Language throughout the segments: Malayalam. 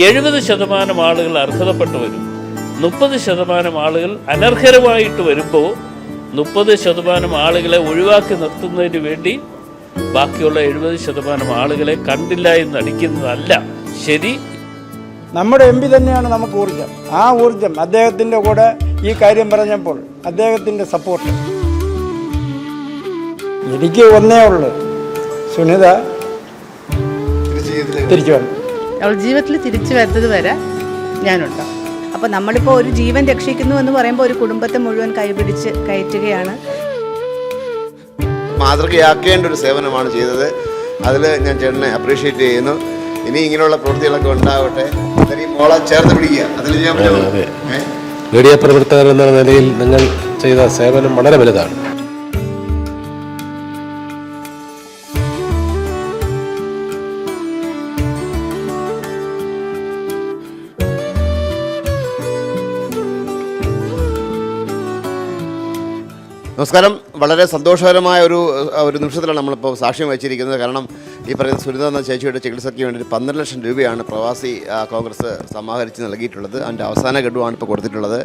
എഴുപത് ശതമാനം ആളുകൾ അർഹതപ്പെട്ടു വരും. മുപ്പത് ശതമാനം ആളുകൾ അനർഹരമായിട്ട് വരുമ്പോൾ മുപ്പത് ശതമാനം ആളുകളെ ഒഴിവാക്കി നിർത്തുന്നതിന് വേണ്ടി ബാക്കിയുള്ള എഴുപത് ശതമാനം ആളുകളെ കണ്ടില്ല എന്ന് നടിക്കുന്നതല്ല. ശരി? നമ്മുടെ എം പി തന്നെയാണ് നമുക്ക് ഊർജം ആ ഊർജം അദ്ദേഹത്തിന്റെ കൂടെ ഈ കാര്യം പറഞ്ഞപ്പോൾ അദ്ദേഹത്തിന്റെ സപ്പോർട്ട് എനിക്ക് ഒന്നേ ഉള്ളൂ. സുനിത തിരിച്ചു വന്നു അവൾ ജീവിതത്തിൽ തിരിച്ചു വരുന്നത് വരെ ഞാനുണ്ടോ. അപ്പോൾ നമ്മളിപ്പോൾ ഒരു ജീവൻ രക്ഷിക്കുന്നു എന്ന് പറയുമ്പോൾ ഒരു കുടുംബത്തെ മുഴുവൻ കൈപിടിച്ച് കയറ്റുകയാണ്. മാതൃകയാക്കേണ്ട ഒരു സേവനമാണ് ചെയ്തത്. അതിൽ ഞാൻ ചേട്ടനെ അപ്രീഷിയേറ്റ് ചെയ്യുന്നു. ഇനി ഇങ്ങനെയുള്ള പ്രവൃത്തികളൊക്കെ ഉണ്ടാവട്ടെ. മോളെ ചേർത്ത് പിടിക്കുക. അതിൽ ഞാൻ മീഡിയ പ്രവർത്തകർ എന്ന നിലയിൽ നിങ്ങൾ ചെയ്ത സേവനം വളരെ വലുതാണ്. നമസ്കാരം. വളരെ സന്തോഷകരമായ ഒരു ഒരു നിമിഷത്തിലാണ് നമ്മളിപ്പോൾ സാക്ഷ്യം വഹിച്ചിരിക്കുന്നത്. കാരണം ഈ പറയുന്ന സുനിത എന്ന ചേച്ചിയുടെ ചികിത്സയ്ക്ക് വേണ്ടി പന്ത്രണ്ട് ലക്ഷം രൂപയാണ് പ്രവാസി കോൺഗ്രസ് സമാഹരിച്ച് നൽകിയിട്ടുള്ളത്. അതിന്റെ അവസാന ഗഡുവാണ് ഇപ്പോൾ കൊടുത്തിട്ടുള്ളത്.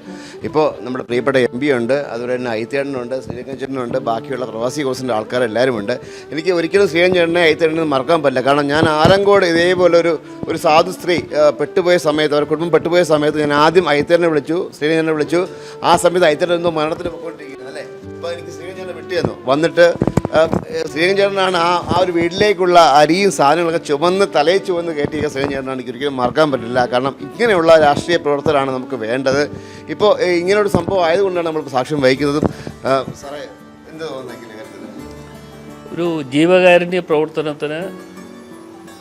ഇപ്പോൾ നമ്മുടെ പ്രിയപ്പെട്ട എം പി ഉണ്ട് അതുപോലെ തന്നെ ഐത്തേടനുണ്ട് ശ്രീരംഗചേട്ടനുണ്ട് ബാക്കിയുള്ള പ്രവാസി കോഴ്സിന്റെ ആൾക്കാരെല്ലാവരും ഉണ്ട്. എനിക്ക് ഒരിക്കലും ശ്രീരഞ്ജേട്ടനെ ഐത്തേടനെ മറക്കാൻ പറ്റില്ല. കാരണം ഞാൻ ആലങ്കോട് ഇതേപോലെ ഒരു ഒരു സാധു സ്ത്രീ പെട്ടുപോയ സമയത്ത് അവരുടെ കുടുംബം പെട്ടുപോയ സമയത്ത് ഞാൻ ആദ്യം ഐത്തേടനെ വിളിച്ചു ശ്രീരഞ്ജനെ വിളിച്ചു. ആ സമയത്ത് ഐത്തേടൻ എന്തോ മരണത്തിന് പോയിക്കൊണ്ടിരിക്കുന്നത് ഇപ്പോൾ എനിക്ക് ശ്രീരഞ്ജനെ വിട്ടു തന്നു വന്നിട്ട് ശ്രീകൻ ചേട്ടനാണ് ആ ആ ഒരു വീട്ടിലേക്കുള്ള അരിയും സാധനങ്ങളൊക്കെ ചുമന്ന് തലയിൽ ചുവന്ന് കയറ്റിയ ശ്രീരഞ്ജനാണ് എനിക്ക് ഒരിക്കലും മറക്കാൻ പറ്റില്ല. കാരണം ഇങ്ങനെയുള്ള രാഷ്ട്രീയ പ്രവർത്തനമാണ് നമുക്ക് വേണ്ടത്. ഇപ്പോൾ ഏ, ഇങ്ങനൊരു സംഭവം ആയതുകൊണ്ടാണ് നമ്മൾ സാക്ഷ്യം വഹിക്കുന്നതും. സാറേ എന്ത് ഒരു ജീവകാരുണ്യ പ്രവർത്തനത്തിന്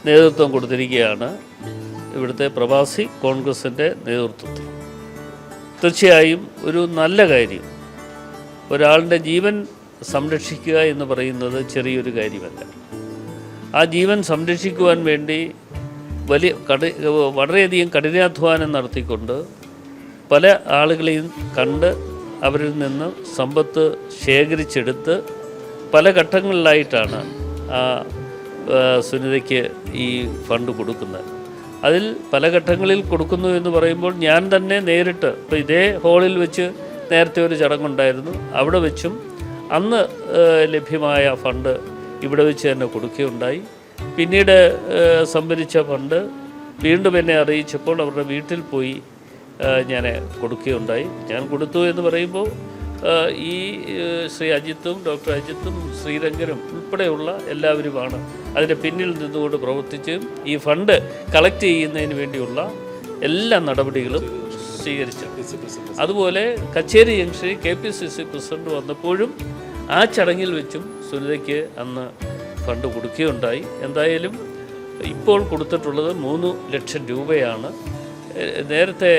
നേതൃത്വം കൊടുത്തിരിക്കുകയാണ് ഇവിടുത്തെ പ്രവാസി കോൺഗ്രസിന്റെ നേതൃത്വത്തിൽ. തീർച്ചയായും ഒരു നല്ല കാര്യം. ഒരാളുടെ ജീവൻ സംരക്ഷിക്കുക എന്ന് പറയുന്നത് ചെറിയൊരു കാര്യമല്ല. ആ ജീവൻ സംരക്ഷിക്കുവാൻ വേണ്ടി വലിയ കടി വളരെയധികം കഠിനാധ്വാനം നടത്തിക്കൊണ്ട് പല ആളുകളെയും കണ്ട് അവരിൽ നിന്ന് സമ്പത്ത് ശേഖരിച്ചെടുത്ത് പല ഘട്ടങ്ങളിലായിട്ടാണ് ആ സുനിതയ്ക്ക് ഈ ഫണ്ട് കൊടുക്കുന്നത്. അതിൽ പല ഘട്ടങ്ങളിൽ കൊടുക്കുന്നു എന്ന് പറയുമ്പോൾ ഞാൻ തന്നെ നേരിട്ട് ഇപ്പോൾ ഇതേ ഹോളിൽ വെച്ച് നേരത്തെ ഒരു ചടങ്ങുണ്ടായിരുന്നു. അവിടെ വെച്ചും അന്ന് ലഭ്യമായ ഫണ്ട് ഇവിടെ വെച്ച് തന്നെ കൊടുക്കുകയുണ്ടായി. പിന്നീട് സംഭരിച്ച ഫണ്ട് വീണ്ടും എന്നെ അറിയിച്ചപ്പോൾ അവരുടെ വീട്ടിൽ പോയി ഞാൻ കൊടുക്കുകയുണ്ടായി. ഞാൻ കൊടുത്തു എന്ന് പറയുമ്പോൾ ഈ ശ്രീ അജിത്തും ഡോക്ടർ അജിത്തും ശ്രീരംഗനും ഉൾപ്പെടെയുള്ള എല്ലാവരുമാണ് അതിന്റെ പിന്നിൽ നിന്നുകൊണ്ട് പ്രവർത്തിച്ചും ഈ ഫണ്ട് കളക്ട് ചെയ്യുന്നതിന് വേണ്ടിയുള്ള എല്ലാ നടപടികളും സ്വീകരിച്ചു അതുപോലെ കച്ചേരി ജംഗ്ഷനിൽ K P C C president വന്നപ്പോഴും ആ ചടങ്ങിൽ വെച്ചും സുനിതയ്ക്ക് അന്ന് ഫണ്ട് കൊടുക്കുകയുണ്ടായി. എന്തായാലും ഇപ്പോൾ കൊടുത്തിട്ടുള്ളത് മൂന്ന് ലക്ഷം രൂപയാണ്. നേരത്തെ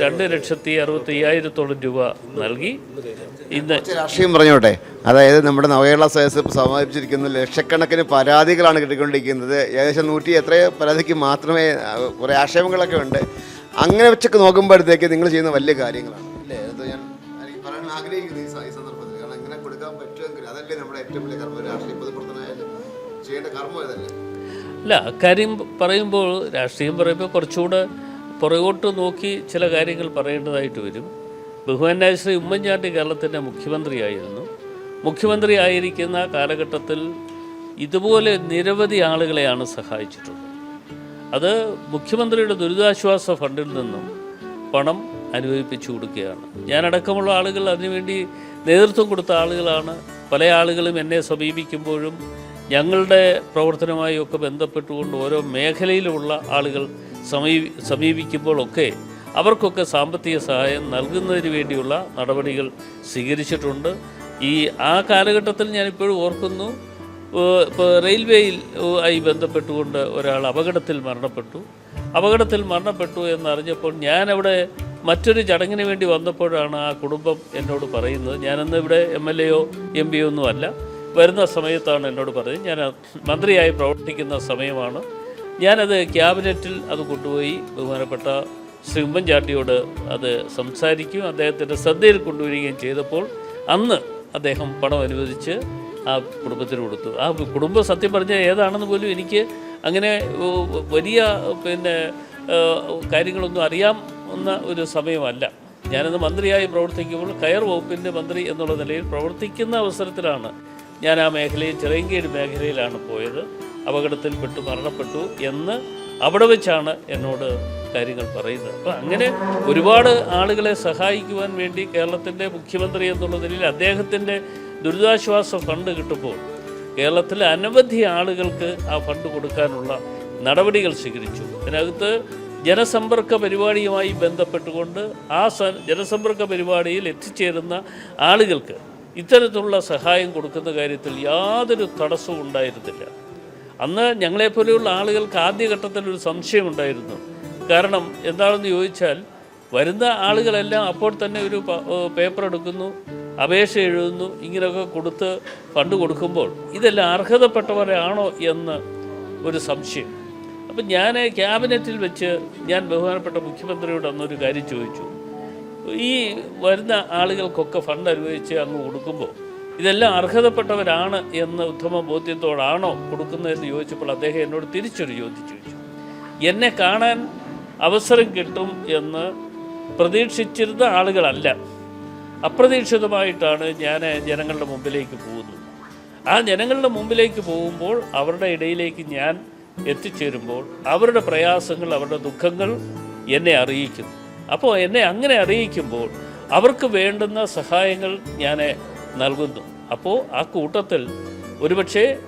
രണ്ട് ലക്ഷത്തി അറുപത്തി അയ്യായിരത്തോളം രൂപ നൽകി. ഇന്ന് രാഷ്ട്രീയം പറഞ്ഞോട്ടെ. അതായത് നമ്മുടെ നവകേരള സദസ് സമാപിച്ചിരിക്കുന്ന. ലക്ഷക്കണക്കിന് പരാതികളാണ് കിട്ടിക്കൊണ്ടിരിക്കുന്നത്. ഏകദേശം നൂറ്റി എത്ര പരാതിക്ക് മാത്രമേ കുറേ ആക്ഷേപങ്ങളൊക്കെ ഉണ്ട്. അങ്ങനെ വെച്ചൊക്കെ നോക്കുമ്പോഴത്തേക്ക് നിങ്ങൾ ചെയ്യുന്ന വലിയ കാര്യങ്ങളാണ്. അല്ലേ? അത് ഞാൻ പറയാൻ ആഗ്രഹിക്കുന്നു ഈ സന്ദർഭത്തിൽ. കാരണം ഇങ്ങനെ കൊടുക്കാൻ പറ്റുമെങ്കിൽ അതല്ലേ നമ്മുടെ ഏറ്റവും വലിയ കർമ്മം. രാഷ്ട്രീയ പൊതുപ്രവർത്തനമായാലും ചെയ്യേണ്ട കർമ്മം ഇതല്ലേ? അല്ല അക്കാര്യം പറയുമ്പോൾ രാഷ്ട്രീയം പറയുമ്പോൾ കുറച്ചുകൂടെ പുറകോട്ട് നോക്കി ചില കാര്യങ്ങൾ പറയേണ്ടതായിട്ട് വരും. ബഹുമാനായ ശ്രീ ഉമ്മൻചാണ്ടി കേരളത്തിന്റെ മുഖ്യമന്ത്രിയായിരുന്നു. മുഖ്യമന്ത്രി ആയിരിക്കുന്ന കാലഘട്ടത്തിൽ ഇതുപോലെ നിരവധി ആളുകളെയാണ് സഹായിച്ചിട്ടുള്ളത്. അത് മുഖ്യമന്ത്രിയുടെ ദുരിതാശ്വാസ ഫണ്ടിൽ നിന്നും പണം അനുവദിപ്പിച്ചു കൊടുക്കുകയാണ്. ഞാനടക്കമുള്ള ആളുകൾ അതിനുവേണ്ടി നേതൃത്വം കൊടുത്ത ആളുകളാണ്. പല ആളുകളും എന്നെ സമീപിക്കുമ്പോഴും ഞങ്ങളുടെ പ്രവർത്തനവുമായി ഒക്കെ ബന്ധപ്പെട്ടുകൊണ്ട് ഓരോ മേഖലയിലുമുള്ള ആളുകൾ സമീപി സമീപിക്കുമ്പോഴൊക്കെ അവർക്കൊക്കെ സാമ്പത്തിക സഹായം നൽകുന്നതിന് വേണ്ടിയുള്ള നടപടികൾ സ്വീകരിച്ചിട്ടുണ്ട്. ഈ ആ കാലഘട്ടത്തിൽ ഞാനിപ്പോഴും ഓർക്കുന്നു ഇപ്പോൾ റെയിൽവേയിൽ ആയി ബന്ധപ്പെട്ടുകൊണ്ട് ഒരാൾ അപകടത്തിൽ മരണപ്പെട്ടു. അപകടത്തിൽ മരണപ്പെട്ടു എന്നറിഞ്ഞപ്പോൾ ഞാനവിടെ മറ്റൊരു ചടങ്ങിന് വേണ്ടി വന്നപ്പോഴാണ് ആ കുടുംബം എന്നോട് പറയുന്നത്. ഞാനന്ന് ഇവിടെ എം എൽ എയോ എം പിയോ ഒന്നും അല്ല. വരുന്ന സമയത്താണ് എന്നോട് പറയുന്നത് ഞാൻ മന്ത്രിയായി പ്രവർത്തിക്കുന്ന സമയമാണ്. ഞാനത് ക്യാബിനറ്റിൽ അത് കൊണ്ടുപോയി ബഹുമാനപ്പെട്ട ശ്രീ ഉമ്മൻചാണ്ടിയോട് അത് സംസാരിക്കുകയും അദ്ദേഹത്തിന്റെ ശ്രദ്ധയിൽ കൊണ്ടുവരികയും ചെയ്തപ്പോൾ അന്ന് അദ്ദേഹം പണം അനുവദിച്ച് ആ കുടുംബത്തിന് കൊടുത്തു. ആ കുടുംബം സത്യം പറഞ്ഞാൽ ഏതാണെന്ന് പോലും എനിക്ക് അങ്ങനെ വലിയ പിന്നെ കാര്യങ്ങളൊന്നും അറിയാം എന്ന ഒരു സമയമല്ല. ഞാനന്ന് മന്ത്രിയായി പ്രവർത്തിക്കുമ്പോൾ കയർ വകുപ്പിന്റെ മന്ത്രി എന്നുള്ള നിലയിൽ പ്രവർത്തിക്കുന്ന അവസരത്തിലാണ് ഞാൻ ആ മേഖലയിൽ ചെറിയങ്കേട് മേഖലയിലാണ് പോയത്. അപകടത്തിൽപ്പെട്ടു മരണപ്പെട്ടു എന്ന് അവിടെ വെച്ചാണ് എന്നോട് കാര്യങ്ങൾ പറയുന്നത്. അപ്പോൾ അങ്ങനെ ഒരുപാട് ആളുകളെ സഹായിക്കുവാൻ വേണ്ടി കേരളത്തിന്റെ മുഖ്യമന്ത്രി എന്നുള്ള നിലയിൽ അദ്ദേഹത്തിന്റെ ദുരിതാശ്വാസ ഫണ്ട് കിട്ടുമ്പോൾ കേരളത്തിലെ അനവധി ആളുകൾക്ക് ആ ഫണ്ട് കൊടുക്കാനുള്ള നടപടികൾ സ്വീകരിച്ചു. അതിനകത്ത് ജനസമ്പർക്ക പരിപാടിയുമായി ബന്ധപ്പെട്ടുകൊണ്ട് ആ ജനസമ്പർക്ക പരിപാടിയിൽ എത്തിച്ചേരുന്ന ആളുകൾക്ക് ഇത്തരത്തിലുള്ള സഹായം കൊടുക്കുന്ന കാര്യത്തിൽ യാതൊരു തടസ്സവും ഉണ്ടായിരുന്നില്ല. അന്ന് ഞങ്ങളെപ്പോലെയുള്ള ആളുകൾക്ക് ആദ്യഘട്ടത്തിൽ ഒരു സംശയമുണ്ടായിരുന്നു കാരണം എന്താണെന്ന് ചോദിച്ചാൽ വരുന്ന ആളുകളെല്ലാം അപ്പോൾ തന്നെ ഒരു പേപ്പർ എടുക്കുന്നു. അപേക്ഷ എഴുതുന്നു ഇങ്ങനെയൊക്കെ കൊടുത്ത് ഫണ്ട് കൊടുക്കുമ്പോൾ ഇതെല്ലാം അർഹതപ്പെട്ടവരാണോ എന്ന് ഒരു സംശയം. അപ്പം ഞാൻ ക്യാബിനറ്റിൽ വെച്ച് ഞാൻ ബഹുമാനപ്പെട്ട മുഖ്യമന്ത്രിയോട് അന്നൊരു കാര്യം ചോദിച്ചു. ഈ വരുന്ന ആളുകൾക്കൊക്കെ ഫണ്ട് അനുവദിച്ച് അങ്ങ് കൊടുക്കുമ്പോൾ ഇതെല്ലാം അർഹതപ്പെട്ടവരാണ് എന്ന ഉത്തമ ബോധ്യത്തോടാണോ കൊടുക്കുന്നതെന്ന് ചോദിച്ചപ്പോൾ അദ്ദേഹം എന്നോട് തിരിച്ചൊരു ചോദ്യം ചോദിച്ചു. എന്നെ കാണാൻ അവസരം കിട്ടും എന്ന് പ്രതീക്ഷിച്ചിരുന്ന ആളുകളല്ല. അപ്രതീക്ഷിതമായിട്ടാണ് ഞാൻ ജനങ്ങളുടെ മുമ്പിലേക്ക് പോകുന്നത്. ആ ജനങ്ങളുടെ മുമ്പിലേക്ക് പോകുമ്പോൾ അവരുടെ ഇടയിലേക്ക് ഞാൻ എത്തിച്ചേരുമ്പോൾ അവരുടെ പ്രയാസങ്ങൾ അവരുടെ ദുഃഖങ്ങൾ എന്നെ അറിയിക്കുന്നു. അപ്പോൾ എന്നെ അങ്ങനെ അറിയിക്കുമ്പോൾ അവർക്ക് വേണ്ടുന്ന സഹായങ്ങൾ ഞാൻ നൽകുന്നു. അപ്പോൾ ആ കൂട്ടത്തിൽ ഒരുപക്ഷെ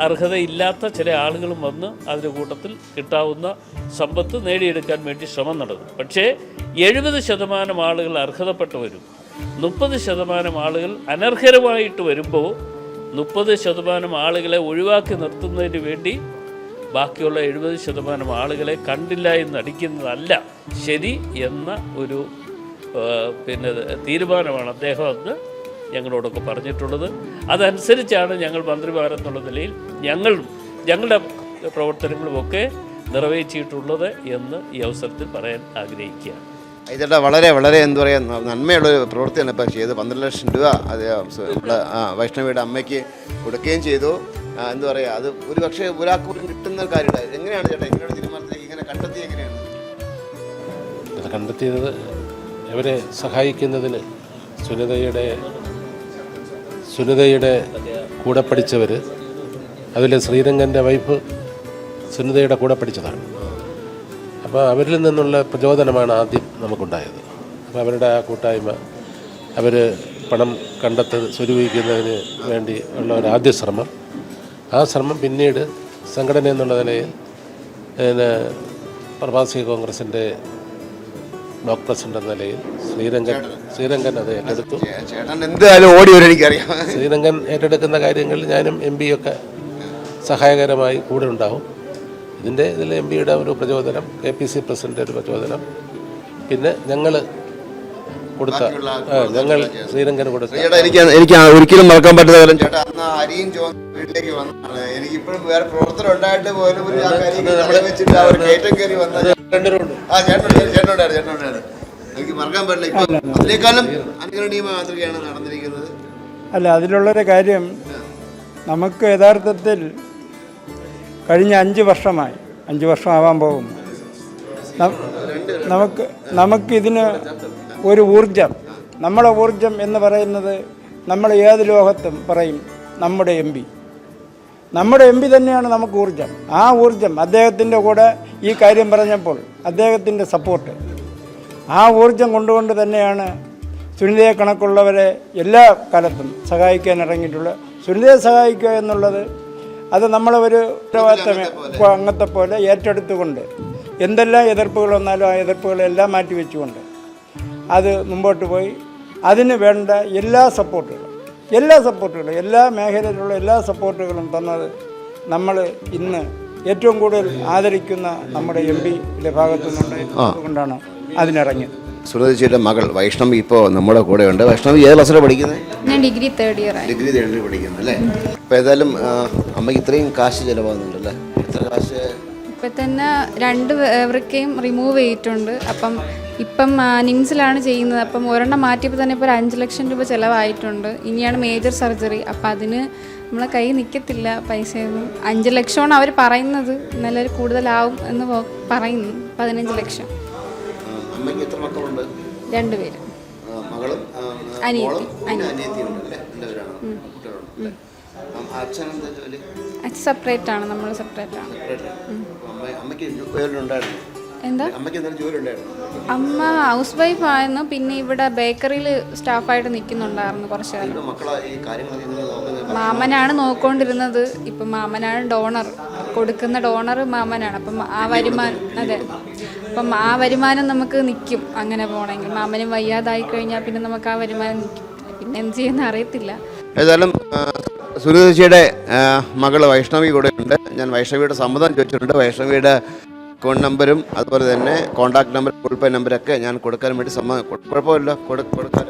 അർഹതയില്ലാത്ത ചില ആളുകളും വന്ന് അതിന്റെ കൂട്ടത്തിൽ കിട്ടാവുന്ന സമ്പത്ത് നേടിയെടുക്കാൻ വേണ്ടി ശ്രമം നടന്നു. പക്ഷേ എഴുപത് ശതമാനം ആളുകൾ അർഹതപ്പെട്ടവരും മുപ്പത് ശതമാനം ആളുകൾ അനർഹരമായിട്ട് വരുമ്പോൾ മുപ്പത് ശതമാനം ആളുകളെ ഒഴിവാക്കി നിർത്തുന്നതിന് വേണ്ടി ബാക്കിയുള്ള എഴുപത് ശതമാനം ആളുകളെ കണ്ടില്ല എന്ന് നടിക്കുന്നതല്ല ശരി എന്ന ഒരു പിന്നെ തീരുമാനമാണ് അദ്ദേഹം അന്ന് ഞങ്ങളോടൊക്കെ പറഞ്ഞിട്ടുള്ളത്. അതനുസരിച്ചാണ് ഞങ്ങൾ മന്ത്രിമാരെന്നുള്ള നിലയിൽ ഞങ്ങൾ ഞങ്ങളുടെ പ്രവർത്തനങ്ങളുമൊക്കെ നിറവേറ്റിയിട്ടുള്ളത് എന്ന് ഈ അവസരത്തിൽ പറയാൻ ആഗ്രഹിക്കുകയാണ്. ഇതേട്ടാ വളരെ വളരെ എന്താ പറയുക നന്മയുള്ള ഒരു പ്രവൃത്തിയാണ് ഇപ്പോൾ ചെയ്ത് പന്ത്രണ്ട് ലക്ഷം രൂപ അത് നമ്മുടെ വൈഷ്ണവിയുടെ അമ്മയ്ക്ക് കൊടുക്കുകയും ചെയ്തു. എന്താ പറയുക അത് ഒരു പക്ഷേ ഒരാൾക്ക് കിട്ടുന്ന കാര്യമില്ല. എങ്ങനെയാണ് ചേട്ടാ എങ്ങനെയാണ് തീരുമാനത്തിലേക്ക് ഇങ്ങനെ കണ്ടെത്തി എങ്ങനെയാണ്? ഇത് കണ്ടെത്തിയത് ഇവരെ സഹായിക്കുന്നതിന് സുനിതയുടെ സുനിതയുടെ കൂടെ പഠിച്ചവർ അതിൽ ശ്രീരംഗന്റെ വൈഫ് സുനിതയുടെ കൂടെ പഠിച്ചതാണ്. അപ്പോൾ അവരിൽ നിന്നുള്ള പ്രചോദനമാണ് ആദ്യം നമുക്കുണ്ടായത്. അപ്പോൾ അവരുടെ ആ കൂട്ടായ്മ അവർ പണം കണ്ടെത്ത് സ്വരൂപിക്കുന്നതിന് വേണ്ടി ഉള്ള ഒരു ആദ്യ ശ്രമം. ആ ശ്രമം പിന്നീട് സംഘടന എന്നുള്ള നിലയിൽ പിന്നെ പ്രവാസി കോൺഗ്രസിന്റെ ബ്ലോക്ക് പ്രസിഡന്റ് എന്ന നിലയിൽ ശ്രീരംഗൻ ശ്രീരംഗൻ അത് ഏറ്റെടുത്തു. എന്തായാലും ഓടി വരും എനിക്കറിയാം. ശ്രീരംഗൻ ഏറ്റെടുക്കുന്ന കാര്യങ്ങളിൽ ഞാനും എം പിയൊക്കെ സഹായകരമായി കൂടെ ഉണ്ടാവും. ഇതിന്റെ ഇതിൽ എം പിയുടെ ഒരു പ്രചോദനം കെ പി സി പ്രസിഡന്റെ ഒരു പ്രചോദനം പിന്നെ ഞങ്ങൾ കൊടുത്ത ഞങ്ങൾ ശ്രീരംഗന് കൊടുത്ത. ചേട്ടാ എനിക്ക് എനിക്ക് ഒരിക്കലും മറക്കാൻ പറ്റുന്ന കാര്യം ചേട്ടാ അന്ന് അരിയും ചോന്ന് വീട്ടിലേക്ക് വന്നതാണ് എനിക്ക് ഇപ്പോഴും വേറെ പ്രവർത്തനം ഉണ്ടായിട്ട് പോലും ഒരു ആ കാര്യം തലയിൽ വെച്ചിട്ട് കയറ്റം കയറി വന്ന ആ ചേട്ടനുണ്ടായിരുന്നു ചേട്ടനുണ്ടായിരുന്നു. എനിക്ക് മറക്കാൻ പറ്റില്ല ഇപ്പൊ. അതിനേക്കാളും അനുകരണീയമായ മാതൃകയാണ് നടന്നിരിക്കുന്നത്. അല്ല അതിലുള്ളൊരു കാര്യം നമുക്ക് യഥാർത്ഥത്തിൽ കഴിഞ്ഞ അഞ്ച് വർഷമായി. അഞ്ച് വർഷമാവാൻ ആവാൻ പോകുന്നു. നം- നമുക്ക് നമുക്കിതിന് ഒരു ഊർജം നമ്മളെ ഊർജം എന്ന് പറയുന്നത് നമ്മൾ ഏത് ലോകത്തും പറയും നമ്മുടെ എം പി. നമ്മുടെ എം പി തന്നെയാണ് നമുക്ക് ഊർജം ആ ഊർജം അദ്ദേഹത്തിന്റെ കൂടെ ഈ കാര്യം പറഞ്ഞപ്പോൾ അദ്ദേഹത്തിന്റെ സപ്പോർട്ട്. ആ ഊർജം കൊണ്ടുകൊണ്ട് തന്നെയാണ് സുനിതയെ കണക്കുള്ളവരെ എല്ലാ കാലത്തും സഹായിക്കാൻ ഇറങ്ങിയിട്ടുള്ളത്. സുനിതയെ സഹായിക്കുക എന്നുള്ളത് അത് നമ്മളെ ഒരു അംഗത്തെ പോലെ ഏറ്റെടുത്തുകൊണ്ട് എന്തെല്ലാം എതിർപ്പുകൾ വന്നാലും ആ എതിർപ്പുകളെല്ലാം മാറ്റിവെച്ചുകൊണ്ട് അത് മുമ്പോട്ട് പോയി. അതിന് വേണ്ട എല്ലാ സപ്പോർട്ടുകളും എല്ലാ സപ്പോർട്ടുകളും എല്ലാ മേഖലയിലുള്ള എല്ലാ സപ്പോർട്ടുകളും തന്നത് നമ്മൾ ഇന്ന് ഏറ്റവും കൂടുതൽ ആദരിക്കുന്ന നമ്മുടെ എം പിയുടെ ഭാഗത്തു നിന്നുകൊണ്ടാണ് കൊണ്ടാണ് അതിനിറങ്ങിയത്. സുരജിയുടെ മകൾ വൈഷ്ണവി ഇപ്പോൾ നമ്മുടെ കൂടെ ഉണ്ട് വൈഷ്ണവി ഏത് ക്ലാസ്സിലാണ് പഠിക്കുന്നത്? ഞാൻ degree third year degree degree year പഠിക്കുന്നത് അല്ലേ? അപ്പോൾ ഏതായാലും അമ്മയ്ക്ക് ഇത്രയും കാശ് ചിലവാകുന്നുണ്ടല്ലേ? ഇത്ര കാശ് ഇപ്പം തന്നെ രണ്ട് വൃക്കയും റിമൂവ് ചെയ്തിട്ടുണ്ട്. അപ്പം ഇപ്പം നിംസിലാണ് ചെയ്യുന്നത്. അപ്പം ഒരെണ്ണം മാറ്റിയപ്പോൾ തന്നെ ഇപ്പോൾ ഒരു അഞ്ച് ലക്ഷം രൂപ ചിലവായിട്ടുണ്ട്. ഇനിയാണ് മേജർ സർജറി അപ്പം അതിന് നമ്മളെ കൈ നിൽക്കത്തില്ല പൈസയൊന്നും. അഞ്ച് ലക്ഷമാണ് അവർ പറയുന്നത്. നല്ലൊരു കൂടുതലാവും എന്ന് പറയുന്നു. പതിനഞ്ച് ലക്ഷം. രണ്ടുപേരും അനിയത്തി, അനിയത്തി. സെപ്പറേറ്റ് ആണ്. നമ്മൾ സെപ്പറേറ്റ് ആണ്. അമ്മയ്ക്ക് ജോലി ഉണ്ടായിരുന്നു എന്താ? അമ്മയ്ക്ക് എന്തെങ്കിലും ജോലി ഉണ്ടായിരുന്നു അമ്മ ഹൗസ് വൈഫ് ആയിരുന്നു. പിന്നെ ഇവിടെ ബേക്കറിയിൽ സ്റ്റാഫായിട്ട് നിൽക്കുന്നുണ്ടായിരുന്നു കുറച്ച് കാലം മാമനാണ് നോക്കൊണ്ടിരുന്നത്. ഇപ്പൊ മാമനാണ് ഡോണർ. കൊടുക്കുന്ന ഡോണർ മാമനാണ്. അപ്പം ആ വരുമാനം അതെ. അപ്പം ആ വരുമാനം നമുക്ക് നിൽക്കും അങ്ങനെ പോകണമെങ്കിൽ. മാമനും വയ്യാതായി കഴിഞ്ഞാൽ പിന്നെ നമുക്ക് ആ വരുമാനം നിൽക്കും. പിന്നെ എന്ത് ചെയ്യുന്ന അറിയത്തില്ല. ഏതായാലും സുനിതജിയുടെ മകൾ വൈഷ്ണവി കൂടെ ഉണ്ട്. ഞാൻ വൈഷ്ണവിയുടെ സമ്മതം ചോദിച്ചിട്ടുണ്ട്. വൈഷ്ണവിയുടെ അക്കൗണ്ട് നമ്പരും അതുപോലെ തന്നെ കോൺടാക്ട് നമ്പർ ഗൂഗിൾ പേ നമ്പരൊക്കെ ഞാൻ കൊടുക്കാൻ വേണ്ടി സമ്മതം കുഴപ്പമില്ല. കൊടു- കൊടുക്കാൻ.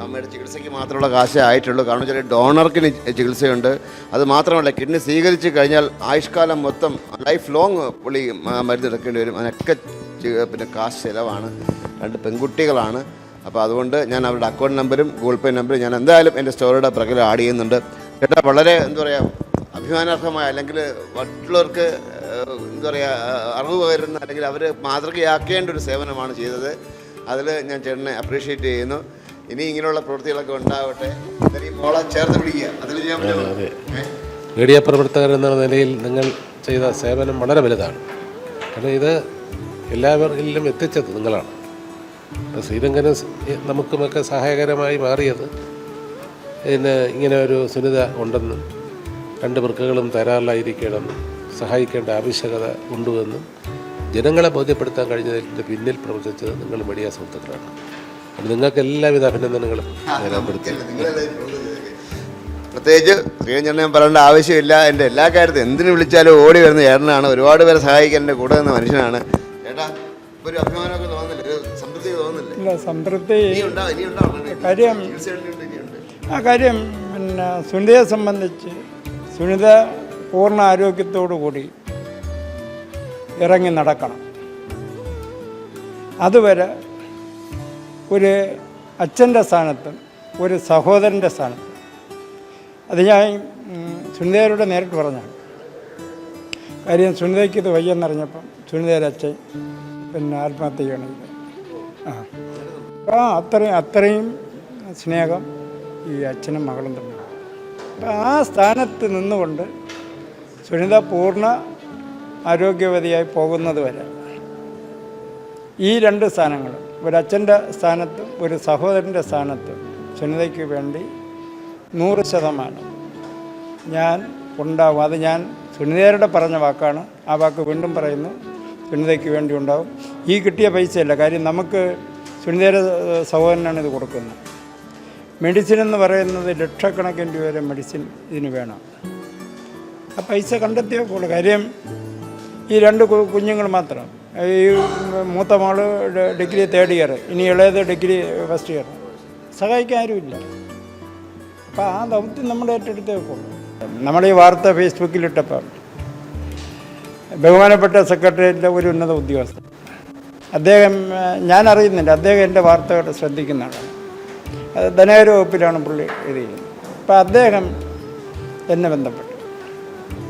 അമ്മയുടെ ചികിത്സയ്ക്ക് മാത്രമുള്ള കാശേ ആയിട്ടുള്ളൂ. കാരണം വെച്ചാൽ ഡോണർക്കിന് ചികിത്സയുണ്ട്. അത് മാത്രമല്ല കിഡ്നി സ്വീകരിച്ച് കഴിഞ്ഞാൽ ആയുഷ്കാലം മൊത്തം ലൈഫ് ലോങ് പുള്ളി മരുന്നെടുക്കേണ്ടി മരുന്ന് എടുക്കേണ്ടി വരും. അതിനൊക്കെ പിന്നെ കാശ് ചിലവാണ്. രണ്ട് പെൺകുട്ടികളാണ്. അപ്പോൾ അതുകൊണ്ട് ഞാൻ അവരുടെ അക്കൗണ്ട് നമ്പരും ഗൂഗിൾ പേ നമ്പറും ഞാൻ എന്തായാലും എന്റെ സ്റ്റോറിയുടെ പ്രകടനം ആഡ് ചെയ്യുന്നുണ്ട്. ചേട്ടാ വളരെ എന്താ പറയുക അഭിമാനാർഹമായ അല്ലെങ്കിൽ മറ്റുള്ളവർക്ക് എന്താ പറയുക അറിവ് പകരുന്ന അല്ലെങ്കിൽ അവർ മാതൃകയാക്കേണ്ട ഒരു സേവനമാണ് ചെയ്തത്. അതിൽ ഞാൻ ചേട്ടനെ അപ്രീഷിയേറ്റ് ചെയ്യുന്നു. ഇനി ഇങ്ങനെയുള്ള പ്രവൃത്തികളൊക്കെ ഉണ്ടാവട്ടെ. മോളെ ചേർത്ത് പിടിക്കുക. അതിൽ ചെയ്യാൻ മീഡിയ പ്രവർത്തകർ എന്ന നിലയിൽ നിങ്ങൾ ചെയ്ത സേവനം വളരെ വലുതാണ്. കാരണം ഇത് എല്ലാവരിലും എത്തിച്ചത് നിങ്ങളാണ്. ശ്രീരംഗന് നമുക്കുമൊക്കെ സഹായകരമായി മാറിയത് പിന്നെ ഇങ്ങനെ ഒരു സുനിത ഉണ്ടെന്നും രണ്ട് വൃക്കകളും തരാറിലായിരിക്കണമെന്നും സഹായിക്കേണ്ട ആവശ്യകത ഉണ്ടുവെന്നും ജനങ്ങളെ ബോധ്യപ്പെടുത്താൻ കഴിഞ്ഞതിന്റെ പിന്നിൽ പ്രവർത്തിച്ചത് നിങ്ങൾ മീഡിയ സുഹൃത്തുക്കളാണ്. അപ്പം നിങ്ങൾക്ക് എല്ലാവിധ അഭിനന്ദനങ്ങളും പ്രത്യേകിച്ച് ഞാൻ പറയേണ്ട ആവശ്യമില്ല. എന്റെ എല്ലാ കാര്യത്തിലും എന്തിനു വിളിച്ചാലും ഓടി വരുന്ന ചേട്ടനാണ് ഒരുപാട് പേരെ സഹായിക്കാൻ എന്റെ കൂടെ നിന്ന മനുഷ്യനാണ്. ചേട്ടാ ഇപ്പൊ ഒരു അഭിമാനമൊക്കെ തോന്നുന്നില്ല? ഒരു സംതൃപ്തി തോന്നുന്നില്ല? ഇല്ല സംതൃപ്തി കാര്യം ആ കാര്യം പിന്നെ സുനിതയെ സംബന്ധിച്ച് സുനിത പൂർണ ആരോഗ്യത്തോടു കൂടി ഇറങ്ങി നടക്കണം. അതുവരെ ഒരു അച്ഛന്റെ സ്ഥാനത്തും ഒരു സഹോദരന്റെ സ്ഥാനത്തും. അത് ഞാൻ സുനിതയോട് നേരിട്ട് പറഞ്ഞാണ്. കാര്യം സുനിതയ്ക്ക് ഇത് വയ്യെന്നറിഞ്ഞപ്പം സുനിതയുടെ അച്ഛൻ പിന്നെ ആത്മഹത്യ ചെയ്യണം ആ അത്രയും അത്രയും സ്നേഹം ഈ അച്ഛനും മകളും തമ്മിൽ. അപ്പം ആ സ്ഥാനത്ത് നിന്നുകൊണ്ട് സുനിത പൂർണ ആരോഗ്യവതിയായി പോകുന്നത് വരെ ഈ രണ്ട് സ്ഥാനങ്ങളും ഒരച്ഛന്റെ സ്ഥാനത്തും ഒരു സഹോദരന്റെ സ്ഥാനത്തും സുനിതയ്ക്ക് വേണ്ടി നൂറ് ശതമാനം ഞാൻ ഉണ്ടാവും. അത് ഞാൻ സുനിതയുടെ പറഞ്ഞ വാക്കാണ്. ആ വാക്ക് വീണ്ടും പറയുന്നു. സുനിതയ്ക്ക് വേണ്ടി ഉണ്ടാവും. ഈ കിട്ടിയ പൈസയല്ല. കാര്യം നമുക്ക് സുനിതയുടെ സഹോദരനാണ് ഇത് കൊടുക്കുന്നത്. മെഡിസിൻ എന്ന് പറയുന്നത് ലക്ഷക്കണക്കിന് രൂപ മെഡിസിൻ ഇതിന് വേണം. ആ പൈസ കണ്ടെത്തിയേ പോകുള്ളൂ കാര്യം ഈ രണ്ട് കുഞ്ഞുങ്ങൾ മാത്രം. ഈ മൂത്ത മോൾ ഡിഗ്രി തേർഡ് ഇയർ ഇനി ഇളയത് ഡിഗ്രി ഫസ്റ്റ് ഇയർ സഹായിക്കാൻ ആരുമില്ല അപ്പോൾ ആ ദൗത്യം നമ്മൾ ഏറ്റെടുത്തേ നമ്മൾ ഈ വാർത്ത ഫേസ്ബുക്കിലിട്ടപ്പം ബഹുമാനപ്പെട്ട സെക്രട്ടേറിയറ്റിലെ ഒരു ഉന്നത ഉദ്യോഗസ്ഥൻ. അദ്ദേഹം ഞാൻ അറിയുന്നില്ല അദ്ദേഹം എന്റെ വാർത്തകൾ ശ്രദ്ധിക്കുന്ന ആളാണ് അത് ധനകാര്യ വകുപ്പിലാണ് പുള്ളി ഇത് ചെയ്യുന്നത്. അപ്പോൾ അദ്ദേഹം എന്നെ ബന്ധപ്പെട്ടു.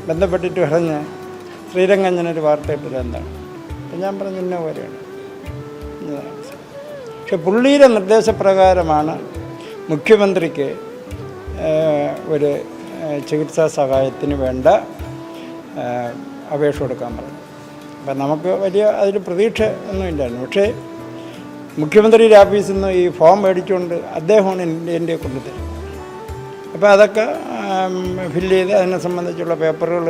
ബന്ധപ്പെട്ടിട്ട് പറഞ്ഞ് ശ്രീരംഗഞ്ഞനൊരു വാർത്ത ഇട്ടത് എന്താണ്? അപ്പം ഞാൻ പറഞ്ഞു ഇന്ന പോലെയാണ്. പക്ഷെ പുള്ളിയുടെ നിർദ്ദേശപ്രകാരമാണ് മുഖ്യമന്ത്രിക്ക് ഒരു ചികിത്സാ സഹായത്തിന് വേണ്ട അപേക്ഷ കൊടുക്കാൻ പറഞ്ഞു. അപ്പം നമുക്ക് വലിയ അതിൽ പ്രതീക്ഷ ഒന്നുമില്ലായിരുന്നു പക്ഷേ മുഖ്യമന്ത്രിയുടെ ഓഫീസിൽ നിന്ന് ഈ ഫോം മേടിച്ചുകൊണ്ട് അദ്ദേഹമാണ് എന്റെ എന്റെ കൊണ്ടുതരുന്നത് അപ്പോൾ അതൊക്കെ ഫില്ല് ചെയ്ത് അതിനെ സംബന്ധിച്ചുള്ള പേപ്പറുകൾ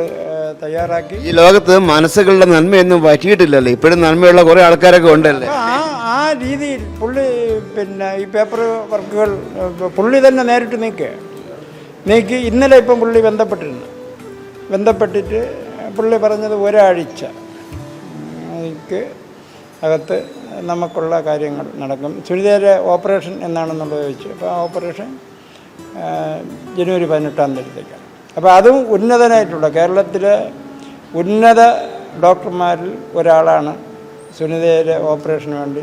തയ്യാറാക്കി. ഈ ലോകത്ത് മനസ്സുകളുടെ നന്മയൊന്നും പറ്റിയിട്ടില്ലല്ലോ ഇപ്പോഴും നന്മയുള്ള കുറേ ആൾക്കാരൊക്കെ ഉണ്ടല്ലേ? ആ ആ രീതിയിൽ പുള്ളി പിന്നെ ഈ പേപ്പർ വർക്കുകൾ പുള്ളി തന്നെ നേരിട്ട് നീക്കുക നീക്കി ഇന്നലെ ഇപ്പം പുള്ളി ബന്ധപ്പെട്ടിരുന്നു. ബന്ധപ്പെട്ടിട്ട് പുള്ളി പറഞ്ഞത് ഒരാഴ്ച. അകത്ത് നമുക്കുള്ള കാര്യങ്ങൾ നടക്കും. സുനിതയുടെ ഓപ്പറേഷൻ എന്നാണെന്നുള്ളത് ചോദിച്ചു. അപ്പോൾ ആ ഓപ്പറേഷൻ ജനുവരി പതിനെട്ടാം തീയതിക്കാണ് അപ്പോൾ അതും ഉന്നതനായിട്ടുള്ള കേരളത്തിലെ ഉന്നത ഡോക്ടർമാരിൽ ഒരാളാണ് സുനിതയുടെ ഓപ്പറേഷന് വേണ്ടി.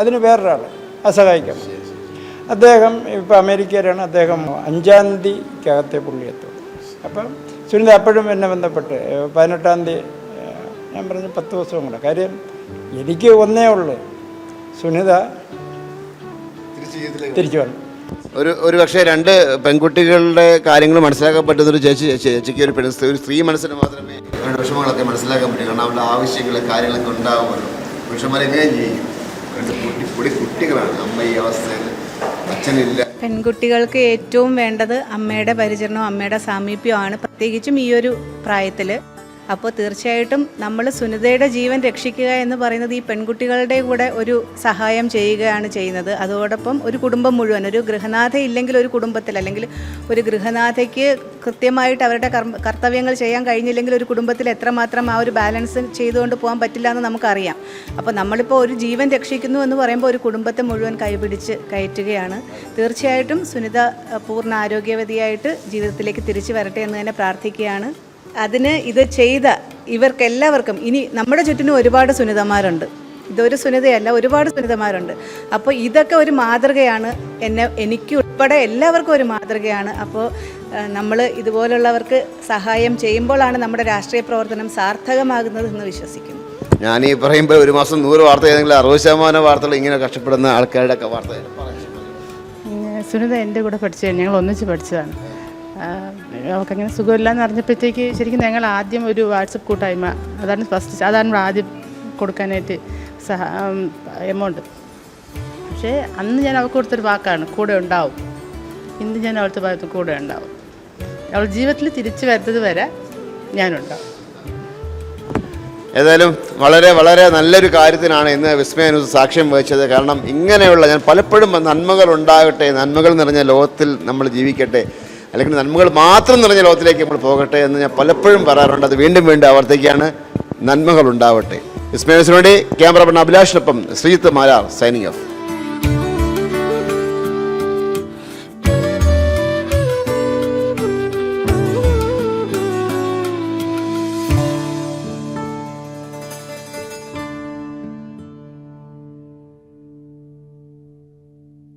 അതിന് വേറൊരാൾ അസഹായിക്കാം സഹായിക്കാം അദ്ദേഹം ഇപ്പോൾ അമേരിക്കയിലാണ്. അദ്ദേഹം അഞ്ചാം തീയതിക്കകത്തെ പുള്ളി എത്തും. അപ്പം സുനിത അപ്പോഴും എന്നെ ബന്ധപ്പെട്ട് പതിനെട്ടാം തീയതി ഞാൻ പറഞ്ഞു പത്ത് ദിവസവും കൂടെ. കാര്യം എനിക്ക് ഒന്നേ ഉള്ളൂ. സുനിത തിരിച്ചു വന്നു. ഒരു ഒരു പക്ഷേ രണ്ട് പെൺകുട്ടികളുടെ കാര്യങ്ങൾ മനസ്സിലാക്കാൻ പറ്റുന്ന ഒരു ചേച്ചി ചേച്ചി- ചേച്ചിക്ക് ഒരു പെൺ ഒരു സ്ത്രീ മനസ്സിന് മാത്രമേ അവരുടെ വിഷമങ്ങളൊക്കെ മനസ്സിലാക്കാൻ പറ്റൂ. കാരണം അവരുടെ ആവശ്യങ്ങൾ കാര്യങ്ങളൊക്കെ ഉണ്ടാകുമല്ലോ പുരുഷന്മാരെ എങ്ങനെ ചെയ്യും കുട്ടി പൊടി കുട്ടികളാണ്. അമ്മ ഈ അവസ്ഥയിൽ അച്ഛനില്ല. പെൺകുട്ടികൾക്ക് ഏറ്റവും വേണ്ടത് അമ്മയുടെ പരിചരണവും അമ്മയുടെ സാമീപ്യമാണ്. പ്രത്യേകിച്ചും ഈ ഒരു പ്രായത്തിൽ അപ്പോൾ തീർച്ചയായിട്ടും നമ്മൾ സുനിതയുടെ ജീവൻ രക്ഷിക്കുക എന്ന് പറയുന്നത് ഈ പെൺകുട്ടികളുടെ കൂടെ ഒരു സഹായം ചെയ്യുകയാണ് ചെയ്യുന്നത്. അതോടൊപ്പം ഒരു കുടുംബം മുഴുവൻ ഒരു ഗൃഹനാഥ ഇല്ലെങ്കിൽ ഒരു കുടുംബത്തിൽ അല്ലെങ്കിൽ ഒരു ഗൃഹനാഥയ്ക്ക് കൃത്യമായിട്ട് അവരുടെ കർത്തവ്യങ്ങൾ ചെയ്യാൻ കഴിഞ്ഞില്ലെങ്കിൽ ഒരു കുടുംബത്തിൽ എത്രമാത്രം ആ ഒരു ബാലൻസ് ചെയ്തുകൊണ്ട് പോകാൻ പറ്റില്ല എന്ന് നമുക്കറിയാം. അപ്പോൾ നമ്മളിപ്പോൾ ഒരു ജീവൻ രക്ഷിക്കുന്നു എന്ന് പറയുമ്പോൾ ഒരു കുടുംബത്തെ മുഴുവൻ കൈപിടിച്ച് കയറ്റുകയാണ്. തീർച്ചയായിട്ടും സുനിത പൂർണ ആരോഗ്യവതിയായിട്ട് ജീവിതത്തിലേക്ക് തിരിച്ചു വരട്ടെ എന്ന് തന്നെ പ്രാർത്ഥിക്കുകയാണ്. അതിന് ഇത് ചെയ്ത ഇവർക്കെല്ലാവർക്കും ഇനി നമ്മുടെ ചുറ്റിനും ഒരുപാട് സുനിതമാരുണ്ട് ഇതൊരു സുനിതയല്ല ഒരുപാട് സുനിതമാരുണ്ട് അപ്പോൾ ഇതൊക്കെ ഒരു മാതൃകയാണ് എന്നെ എനിക്ക് ഉൾപ്പെടെ എല്ലാവർക്കും ഒരു മാതൃകയാണ്. അപ്പോൾ നമ്മൾ ഇതുപോലുള്ളവർക്ക് സഹായം ചെയ്യുമ്പോഴാണ് നമ്മുടെ രാഷ്ട്രീയ പ്രവർത്തനം സാർത്ഥകമാകുന്നത് എന്ന് വിശ്വസിക്കുന്നു. ഞാൻ ഈ പറയുമ്പോൾ ഒരു മാസം നൂറ് വാർത്ത ഏതെങ്കിലും അറുപത് ശതമാനം വാർത്തകൾ ഇങ്ങനെ കഷ്ടപ്പെടുന്ന ആൾക്കാരുടെ ഒക്കെ വാർത്ത സുനിത എന്റെ കൂടെ പഠിച്ചത് ഞങ്ങൾ ഒന്നിച്ച് പഠിച്ചതാണ് അവൾക്കങ്ങനെ സുഖമില്ലാന്ന് അറിഞ്ഞപ്പോഴത്തേക്ക് ശരിക്കും ഞങ്ങൾ ആദ്യം ഒരു വാട്സപ്പ് കൂട്ടായ്മ. അതാണ് ഫസ്റ്റ് അതാണ് ആദ്യം കൊടുക്കാനായിട്ട് സഹ എമൗണ്ട് പക്ഷേ അന്ന് ഞാൻ അവൾക്ക് കൊടുത്തൊരു വാക്കാണ് കൂടെ ഉണ്ടാവും. ഇന്ന് ഞാൻ അവളുടെ ഭാഗത്ത് കൂടെ ഉണ്ടാവും. അവൾ ജീവിതത്തിൽ തിരിച്ചു വരുന്നത് വരെ ഞാനുണ്ടാവും. ഏതായാലും വളരെ വളരെ നല്ലൊരു കാര്യത്തിനാണ് ഇന്ന് വിസ്മയ ന്യൂസ് സാക്ഷ്യം വഹിച്ചത്. കാരണം ഇങ്ങനെയുള്ള ഞാൻ പലപ്പോഴും നന്മകൾ ഉണ്ടാകട്ടെ നന്മകൾ നിറഞ്ഞ ലോകത്തിൽ നമ്മൾ ജീവിക്കട്ടെ. അല്ലെങ്കിൽ നന്മകൾ മാത്രം നിറഞ്ഞ ലോകത്തിലേക്ക് നമ്മൾ പോകട്ടെ എന്ന് ഞാൻ പലപ്പോഴും പറയാറുണ്ട്. അത് വീണ്ടും വീണ്ടും ആവർത്തിക്കുകയാണ്. നന്മകൾ ഉണ്ടാവട്ടെ. വിസ്മയ ന്യൂസിനോട് ക്യാമറമാൻ അഭിലാഷിനൊപ്പം ശ്രീജിത്ത് മാരാർ സൈനിങ് ഓഫ്